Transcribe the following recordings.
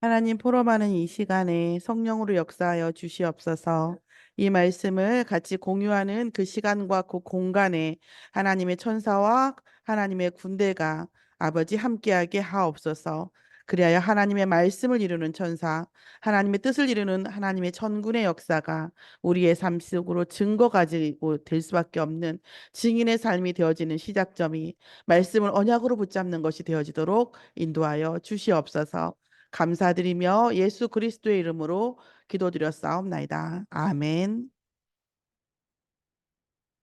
하나님 포럼하는 이 시간에 성령으로 역사하여 주시옵소서. 이 말씀을 같이 공유하는 그 시간과 그 공간에 하나님의 천사와 하나님의 군대가 아버지 함께하게 하옵소서. 그리하여 하나님의 말씀을 이루는 천사, 하나님의 뜻을 이루는 하나님의 천군의 역사가 우리의 삶 속으로 증거 가지고 될 수밖에 없는 증인의 삶이 되어지는 시작점이 말씀을 언약으로 붙잡는 것이 되어지도록 인도하여 주시옵소서. 감사드리며 예수 그리스도의 이름으로 기도드렸사옵나이다. 아멘.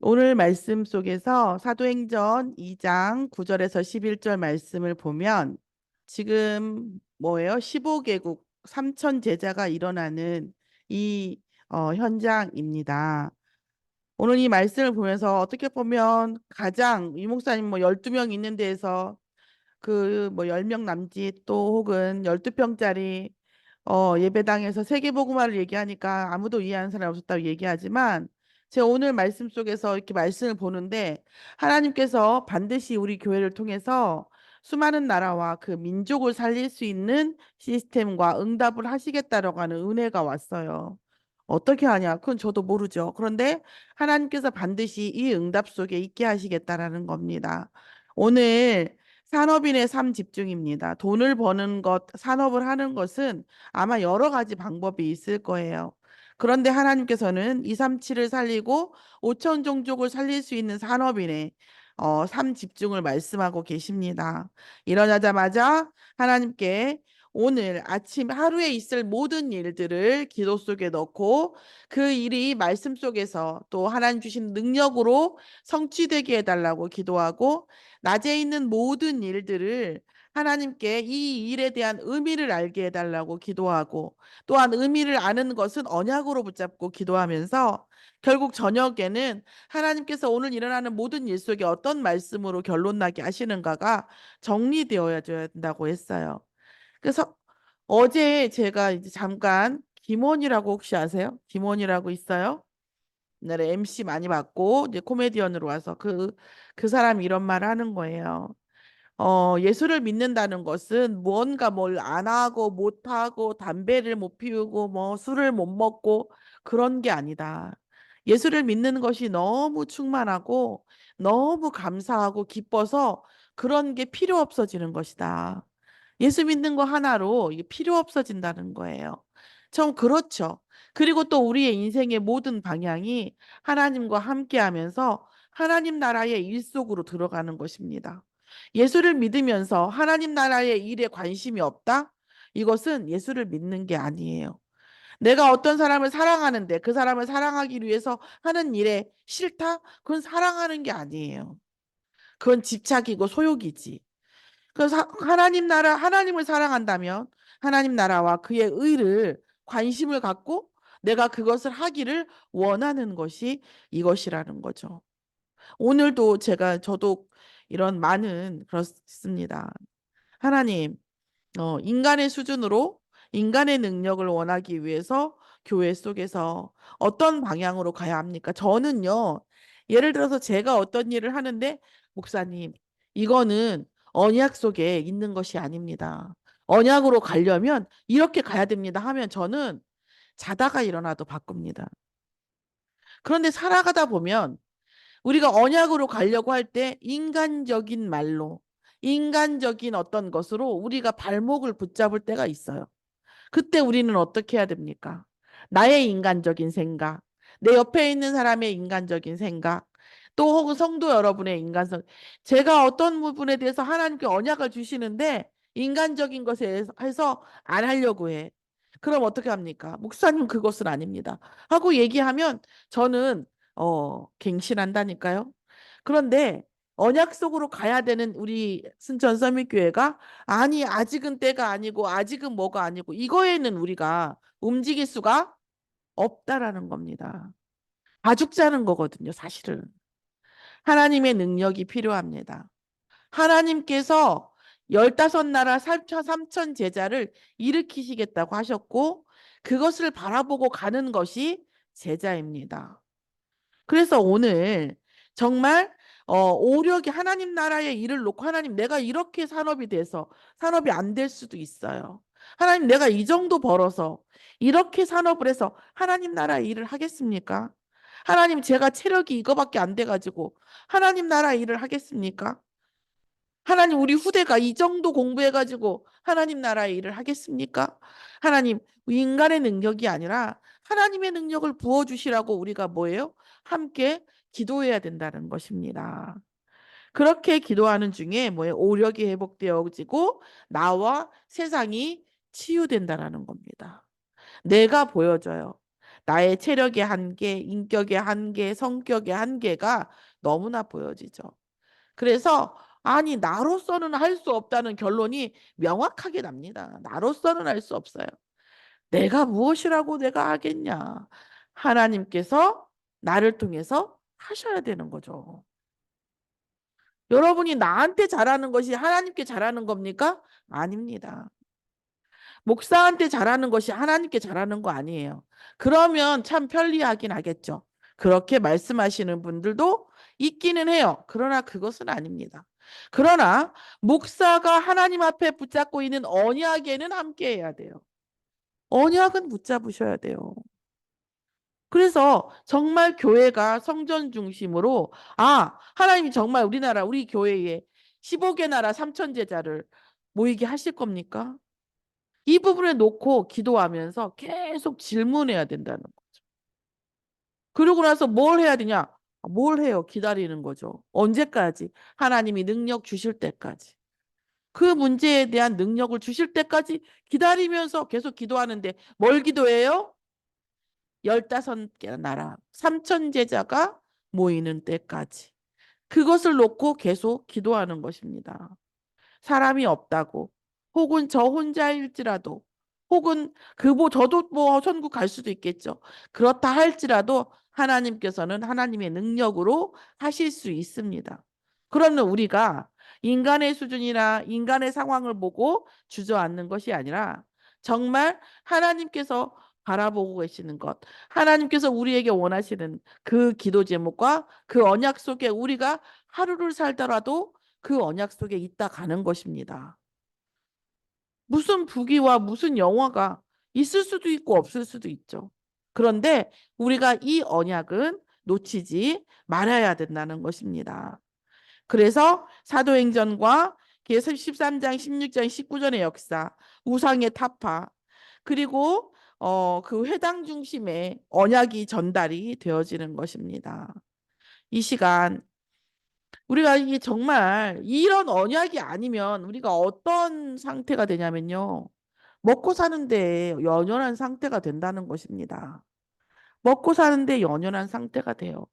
오늘 말씀 속에서 사도행전 2장 9절에서 11절 말씀을 보면 지금 뭐예요? 15개국 3천 제자가 일어나는 이 어, 현장입니다. 오늘 이 말씀을 보면서 어떻게 보면 가장 이 목사님 뭐 12명 있는 데에서 그 뭐 10명 남짓 또 혹은 12평짜리 어, 예배당에서 세계복음화를 얘기하니까 아무도 이해하는 사람이 없었다고 얘기하지만 제가 오늘 말씀 속에서 이렇게 말씀을 보는데 하나님께서 반드시 우리 교회를 통해서 수많은 나라와 그 민족을 살릴 수 있는 시스템과 응답을 하시겠다라고 하는 은혜가 왔어요. 어떻게 하냐? 그건 저도 모르죠. 그런데 하나님께서 반드시 이 응답 속에 있게 하시겠다라는 겁니다. 오늘 산업인의 삶 집중입니다. 돈을 버는 것, 산업을 하는 것은 아마 여러 가지 방법이 있을 거예요. 그런데 하나님께서는 237을 살리고 5천 종족을 살릴 수 있는 산업인의 어, 삶 집중을 말씀하고 계십니다. 일어나자마자 하나님께 오늘 아침 하루에 있을 모든 일들을 기도 속에 넣고 그 일이 말씀 속에서 또 하나님 주신 능력으로 성취되게 해달라고 기도하고 낮에 있는 모든 일들을 하나님께 이 일에 대한 의미를 알게 해달라고 기도하고 또한 의미를 아는 것은 언약으로 붙잡고 기도하면서 결국 저녁에는 하나님께서 오늘 일어나는 모든 일 속에 어떤 말씀으로 결론 나게 하시는가가 정리되어야 된다고 했어요. 그래서 어제 제가 이제 잠깐 김원이라고 혹시 아세요? 김원이라고 있어요? 옛날에 MC 많이 받고 이제 코미디언으로 와서 그 그 사람이 이런 말을 하는 거예요. 어, 예수를 믿는다는 것은 무언가 뭘 안 하고 못 하고 담배를 못 피우고 뭐 술을 못 먹고 그런 게 아니다. 예수를 믿는 것이 너무 충만하고 너무 감사하고 기뻐서 그런 게 필요 없어지는 것이다. 예수 믿는 거 하나로 이게 필요 없어진다는 거예요. 참 그렇죠. 그리고 또 우리의 인생의 모든 방향이 하나님과 함께 하면서 하나님 나라의 일 속으로 들어가는 것입니다. 예수를 믿으면서 하나님 나라의 일에 관심이 없다? 이것은 예수를 믿는 게 아니에요. 내가 어떤 사람을 사랑하는데 그 사람을 사랑하기 위해서 하는 일에 싫다? 그건 사랑하는 게 아니에요. 그건 집착이고 소욕이지. 그래서 하나님 나라, 하나님을 사랑한다면 하나님 나라와 그의 의를 관심을 갖고 내가 그것을 하기를 원하는 것이 이것이라는 거죠. 오늘도 제가 저도 이런 많은 그렇습니다. 하나님, 어, 인간의 수준으로 인간의 능력을 원하기 위해서 교회 속에서 어떤 방향으로 가야 합니까? 저는요, 예를 들어서 제가 어떤 일을 하는데, 목사님, 이거는 언약 속에 있는 것이 아닙니다. 언약으로 가려면 이렇게 가야 됩니다 하면 저는 자다가 일어나도 바꿉니다. 그런데 살아가다 보면 우리가 언약으로 가려고 할 때 인간적인 말로, 인간적인 어떤 것으로 우리가 발목을 붙잡을 때가 있어요. 그때 우리는 어떻게 해야 됩니까? 나의 인간적인 생각, 내 옆에 있는 사람의 인간적인 생각, 또 혹은 성도 여러분의 인간성. 제가 어떤 부분에 대해서 하나님께 언약을 주시는데 인간적인 것에 해서 안 하려고 해. 그럼 어떻게 합니까? 목사님 그것은 아닙니다. 하고 얘기하면 저는 어, 갱신한다니까요. 그런데 언약 속으로 가야 되는 우리 순천 서밋교회가 아니 아직은 때가 아니고 아직은 뭐가 아니고 이거에는 우리가 움직일 수가 없다라는 겁니다. 가죽자는 거거든요, 사실은. 하나님의 능력이 필요합니다. 하나님께서 열다섯 나라 삼천 제자를 일으키시겠다고 하셨고 그것을 바라보고 가는 것이 제자입니다. 그래서 오늘 정말 어, 오력이 하나님 나라의 일을 놓고 하나님 내가 이렇게 산업이 돼서 산업이 안 될 수도 있어요. 하나님 내가 이 정도 벌어서 이렇게 산업을 해서 하나님 나라 일을 하겠습니까? 하나님 제가 체력이 이거밖에 안 돼가지고 하나님 나라 일을 하겠습니까? 하나님 우리 후대가 이 정도 공부해가지고 하나님 나라의 일을 하겠습니까? 하나님 인간의 능력이 아니라 하나님의 능력을 부어주시라고 우리가 뭐예요? 함께 기도해야 된다는 것입니다. 그렇게 기도하는 중에 뭐예요? 오력이 회복되어지고 나와 세상이 치유된다라는 겁니다. 내가 보여져요. 나의 체력의 한계, 인격의 한계, 성격의 한계가 너무나 보여지죠. 그래서 아니 나로서는 할 수 없다는 결론이 명확하게 납니다. 나로서는 할 수 없어요. 내가 무엇이라고 내가 하겠냐. 하나님께서 나를 통해서 하셔야 되는 거죠. 여러분이 나한테 잘하는 것이 하나님께 잘하는 겁니까? 아닙니다. 목사한테 잘하는 것이 하나님께 잘하는 거 아니에요. 그러면 참 편리하긴 하겠죠. 그렇게 말씀하시는 분들도 있기는 해요. 그러나 그것은 아닙니다. 그러나 목사가 하나님 앞에 붙잡고 있는 언약에는 함께 해야 돼요. 언약은 붙잡으셔야 돼요. 그래서 정말 교회가 성전 중심으로 아 하나님이 정말 우리나라 우리 교회에 15개 나라 3천 제자를 모이게 하실 겁니까? 이 부분을 놓고 기도하면서 계속 질문해야 된다는 거죠. 그러고 나서 뭘 해야 되냐? 뭘 해요? 기다리는 거죠. 언제까지? 하나님이 능력 주실 때까지. 그 문제에 대한 능력을 주실 때까지 기다리면서 계속 기도하는데 뭘 기도해요? 열다섯 개 나라, 삼천 제자가 모이는 때까지. 그것을 놓고 계속 기도하는 것입니다. 사람이 없다고, 혹은 저 혼자일지라도, 혹은 그뭐 저도 뭐 천국 갈 수도 있겠죠. 그렇다 할지라도 하나님께서는 하나님의 능력으로 하실 수 있습니다. 그러면 우리가 인간의 수준이나 인간의 상황을 보고 주저앉는 것이 아니라 정말 하나님께서 바라보고 계시는 것, 하나님께서 우리에게 원하시는 그 기도 제목과 그 언약 속에 우리가 하루를 살더라도 그 언약 속에 있다 가는 것입니다. 무슨 부귀와 무슨 영화가 있을 수도 있고 없을 수도 있죠. 그런데 우리가 이 언약은 놓치지 말아야 된다는 것입니다. 그래서 사도행전과 13장, 16장, 19절의 역사, 우상의 타파, 그리고 어, 그 회당 중심의 언약이 전달이 되어지는 것입니다. 이 시간 우리가 이게 정말 이런 언약이 아니면 우리가 어떤 상태가 되냐면요. 먹고 사는데 연연한 상태가 된다는 것입니다. 먹고 사는데 연연한 상태가 돼요.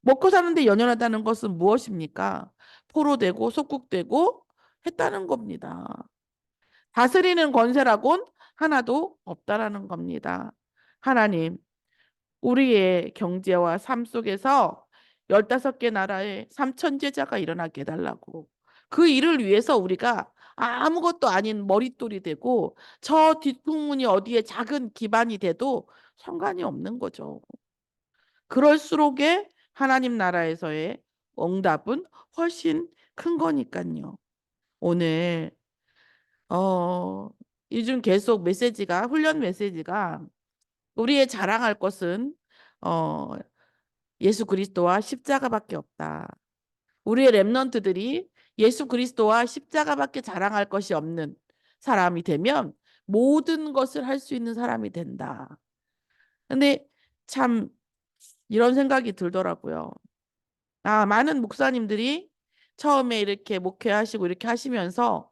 먹고 사는데 연연하다는 것은 무엇입니까? 포로되고 속국되고 했다는 겁니다. 다스리는 권세라곤 하나도 없다라는 겁니다. 하나님, 우리의 경제와 삶 속에서 15개 나라에 3천 제자가 일어나게 해달라고. 그 일을 위해서 우리가 아무것도 아닌 머릿돌이 되고 저 뒷부분이 어디에 작은 기반이 돼도 상관이 없는 거죠. 그럴수록에 하나님 나라에서의 응답은 훨씬 큰 거니까요. 오늘 어 요즘 계속 메시지가 훈련 메시지가 우리의 자랑할 것은 어 예수 그리스도와 십자가밖에 없다. 우리의 렘넌트들이 예수 그리스도와 십자가밖에 자랑할 것이 없는 사람이 되면 모든 것을 할 수 있는 사람이 된다. 근데 참 이런 생각이 들더라고요. 아, 많은 목사님들이 처음에 이렇게 목회하시고 이렇게 하시면서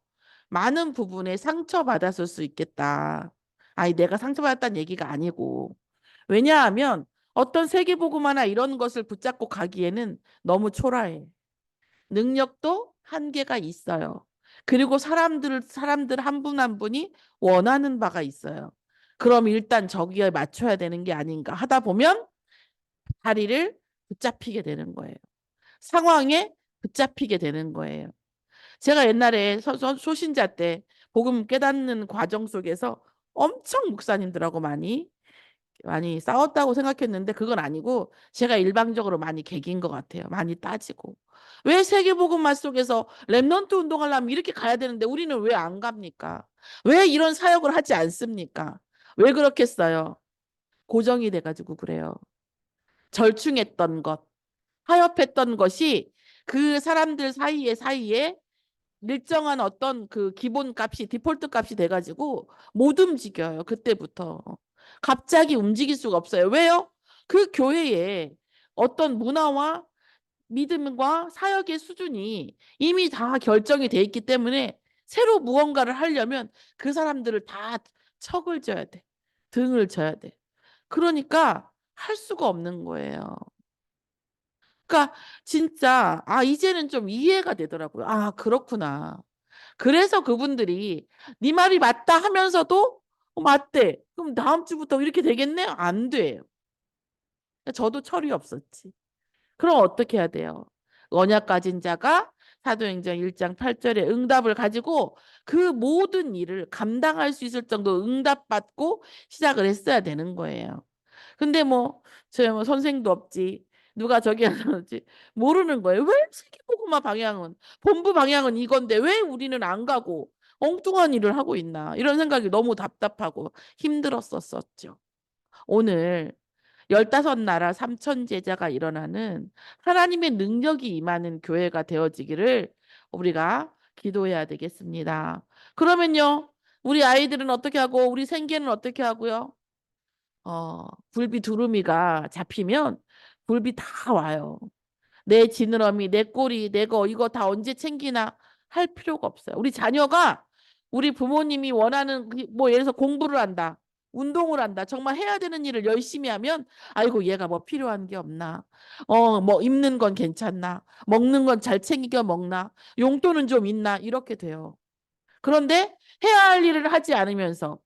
많은 부분에 상처받았을 수 있겠다. 아니, 내가 상처받았다는 얘기가 아니고. 왜냐하면 어떤 세계보고마나 이런 것을 붙잡고 가기에는 너무 초라해. 능력도 한계가 있어요. 그리고 사람들, 사람들 한 분 한 분이 원하는 바가 있어요. 그럼 일단 저기에 맞춰야 되는 게 아닌가 하다 보면 다리를 붙잡히게 되는 거예요. 상황에 붙잡히게 되는 거예요. 제가 옛날에 소, 소신자 때 복음 깨닫는 과정 속에서 엄청 목사님들하고 많이 많이 싸웠다고 생각했는데 그건 아니고 제가 일방적으로 많이 개긴 것 같아요. 많이 따지고. 왜 세계복음화 속에서 랩넌트 운동하려면 이렇게 가야 되는데 우리는 왜 안 갑니까? 왜 이런 사역을 하지 않습니까? 왜 그렇겠어요? 고정이 돼가지고 그래요. 절충했던 것, 하협했던 것이 그 사람들 사이에 사이에 일정한 어떤 그 기본 값이 디폴트 값이 돼가지고 못 움직여요. 그때부터. 갑자기 움직일 수가 없어요. 왜요? 그 교회에 어떤 문화와 믿음과 사역의 수준이 이미 다 결정이 돼 있기 때문에 새로 무언가를 하려면 그 사람들을 다 척을 져야 돼. 등을 져야 돼. 그러니까 할 수가 없는 거예요. 그러니까 진짜 아 이제는 좀 이해가 되더라고요. 아 그렇구나. 그래서 그분들이 네 말이 맞다 하면서도 어, 맞대. 그럼 다음 주부터 이렇게 되겠네? 안 돼요. 저도 철이 없었지. 그럼 어떻게 해야 돼요? 언약 가진 자가 사도행전 1장 8절에 응답을 가지고 그 모든 일을 감당할 수 있을 정도 응답받고 시작을 했어야 되는 거예요. 근데 뭐, 저뭐 선생도 없지. 누가 저기 하는지 모르는 거예요. 왜 세계보고마 방향은 본부 방향은 이건데 왜 우리는 안 가고 엉뚱한 일을 하고 있나 이런 생각이 너무 답답하고 힘들었었었죠. 오늘 열다섯 나라 삼천 제자가 일어나는 하나님의 능력이 임하는 교회가 되어지기를 우리가 기도해야 되겠습니다. 그러면요, 우리 아이들은 어떻게 하고 우리 생계는 어떻게 하고요? 어, 굴비 두루미가 잡히면 굴비 다 와요. 내 지느러미, 내 꼬리, 내 거 이거 다 언제 챙기나 할 필요가 없어요. 우리 자녀가 우리 부모님이 원하는 그뭐 예를 들어서 공부를 한다. 운동을 한다. 정말 해야 되는 일을 열심히 하면 아이고 얘가 뭐 필요한 게 없나. 어, 뭐 입는 건 괜찮나. 먹는 건 잘 챙겨 먹나. 용돈은 좀 있나. 이렇게 돼요. 그런데 해야 할 일을 하지 않으면서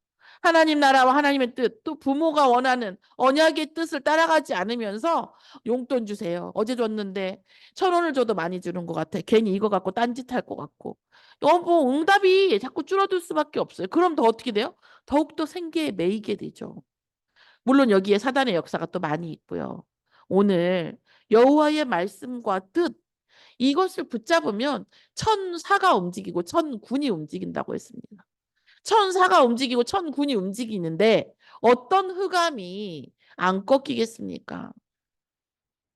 하나님 나라와 하나님의 뜻, 또 부모가 원하는 언약의 뜻을 따라가지 않으면서 용돈 주세요. 어제 줬는데 천 원을 줘도 많이 주는 것 같아. 괜히 이거 갖고 딴짓할 것 같고. 어, 뭐 응답이 자꾸 줄어들 수밖에 없어요. 그럼 더 어떻게 돼요? 더욱더 생계에 매이게 되죠. 물론 여기에 사단의 역사가 또 많이 있고요. 오늘 여호와의 말씀과 뜻 이것을 붙잡으면 천사가 움직이고 천군이 움직인다고 했습니다. 천사가 움직이고 천군이 움직이는데 어떤 흑암이 안 꺾이겠습니까?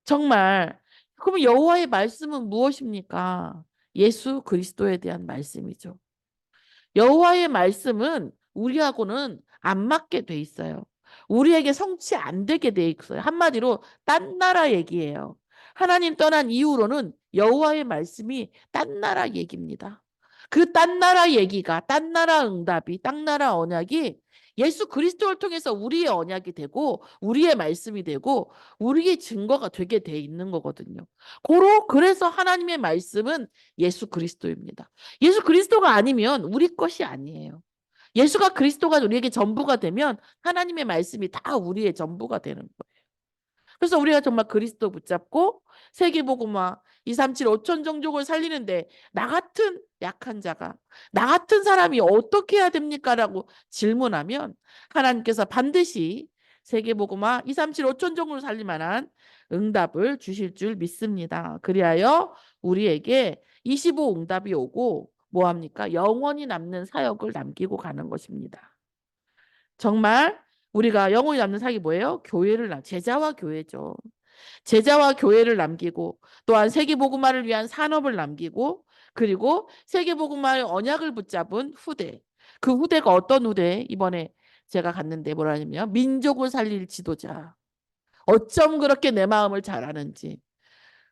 정말 그러면 여호와의 말씀은 무엇입니까? 예수 그리스도에 대한 말씀이죠. 여호와의 말씀은 우리하고는 안 맞게 돼 있어요. 우리에게 성취 안 되게 돼 있어요. 한마디로 딴 나라 얘기예요. 하나님 떠난 이후로는 여호와의 말씀이 딴 나라 얘기입니다. 그 딴 나라 얘기가 딴 나라 응답이 딴 나라 언약이 예수 그리스도를 통해서 우리의 언약이 되고 우리의 말씀이 되고 우리의 증거가 되게 돼 있는 거거든요. 고로 그래서 하나님의 말씀은 예수 그리스도입니다. 예수 그리스도가 아니면 우리 것이 아니에요. 예수가 그리스도가 우리에게 전부가 되면 하나님의 말씀이 다 우리의 전부가 되는 거예요. 그래서 우리가 정말 그리스도 붙잡고 세계보고마 2, 3, 7, 5천 종족을 살리는데 나 같은 약한 자가 나 같은 사람이 어떻게 해야 됩니까? 라고 질문하면 하나님께서 반드시 세계보고마 2, 3, 7, 5천 종을 살릴 만한 응답을 주실 줄 믿습니다. 그리하여 우리에게 25 응답이 오고 뭐합니까? 영원히 남는 사역을 남기고 가는 것입니다. 정말 우리가 영원히 남는 사역이 뭐예요? 교회를 남, 제자와 교회죠. 제자와 교회를 남기고 또한 세계복음화를 위한 산업을 남기고 그리고 세계복음화의 언약을 붙잡은 후대. 그 후대가 어떤 후대? 이번에 제가 갔는데 뭐라냐면 민족을 살릴 지도자. 어쩜 그렇게 내 마음을 잘 아는지.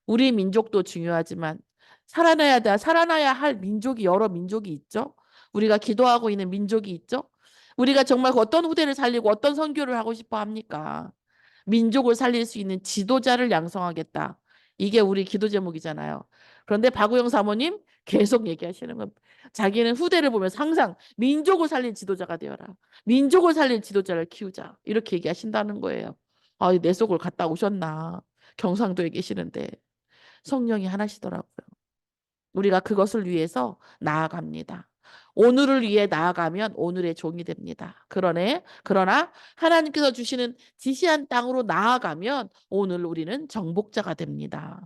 우리 민족도 중요하지만 살아나야 돼. 살아나야 할 민족이 여러 민족이 있죠. 우리가 기도하고 있는 민족이 있죠. 우리가 정말 어떤 후대를 살리고 어떤 선교를 하고 싶어 합니까? 민족을 살릴 수 있는 지도자를 양성하겠다. 이게 우리 기도 제목이잖아요. 그런데 박우영 사모님 계속 얘기하시는 건 자기는 후대를 보면서 항상 민족을 살린 지도자가 되어라. 민족을 살린 지도자를 키우자. 이렇게 얘기하신다는 거예요. 아, 내 속을 갔다 오셨나. 경상도에 계시는데 성령이 하나시더라고요. 우리가 그것을 위해서 나아갑니다. 오늘을 위해 나아가면 오늘의 종이 됩니다. 그러네. 그러나 하나님께서 주시는 지시한 땅으로 나아가면 오늘 우리는 정복자가 됩니다.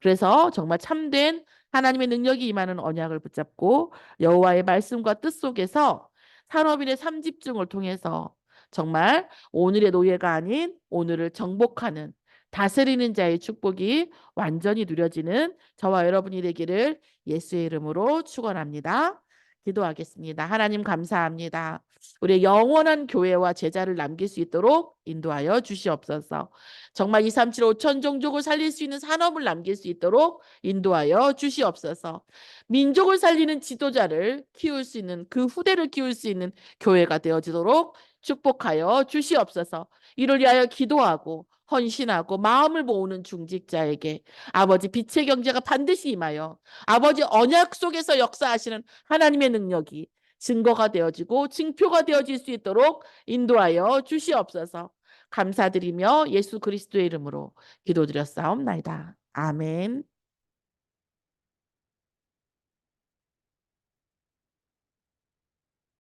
그래서 정말 참된 하나님의 능력이 임하는 언약을 붙잡고 여호와의 말씀과 뜻 속에서 산업인의 삼집중을 통해서 정말 오늘의 노예가 아닌 오늘을 정복하는 다스리는 자의 축복이 완전히 누려지는 저와 여러분이 되기를 예수의 이름으로 축원합니다. 기도하겠습니다. 하나님 감사합니다. 우리의 영원한 교회와 제자를 남길 수 있도록 인도하여 주시옵소서. 정말 2, 3, 7, 5 천 종족을 살릴 수 있는 산업을 남길 수 있도록 인도하여 주시옵소서. 민족을 살리는 지도자를 키울 수 있는 그 후대를 키울 수 있는 교회가 되어지도록 축복하여 주시옵소서. 이를 위하여 기도하고 헌신하고 마음을 모으는 중직자에게 아버지 빛의 경제가 반드시 임하여 아버지 언약 속에서 역사하시는 하나님의 능력이 증거가 되어지고 징표가 되어질 수 있도록 인도하여 주시옵소서. 감사드리며 예수 그리스도의 이름으로 기도드렸사옵나이다. 아멘.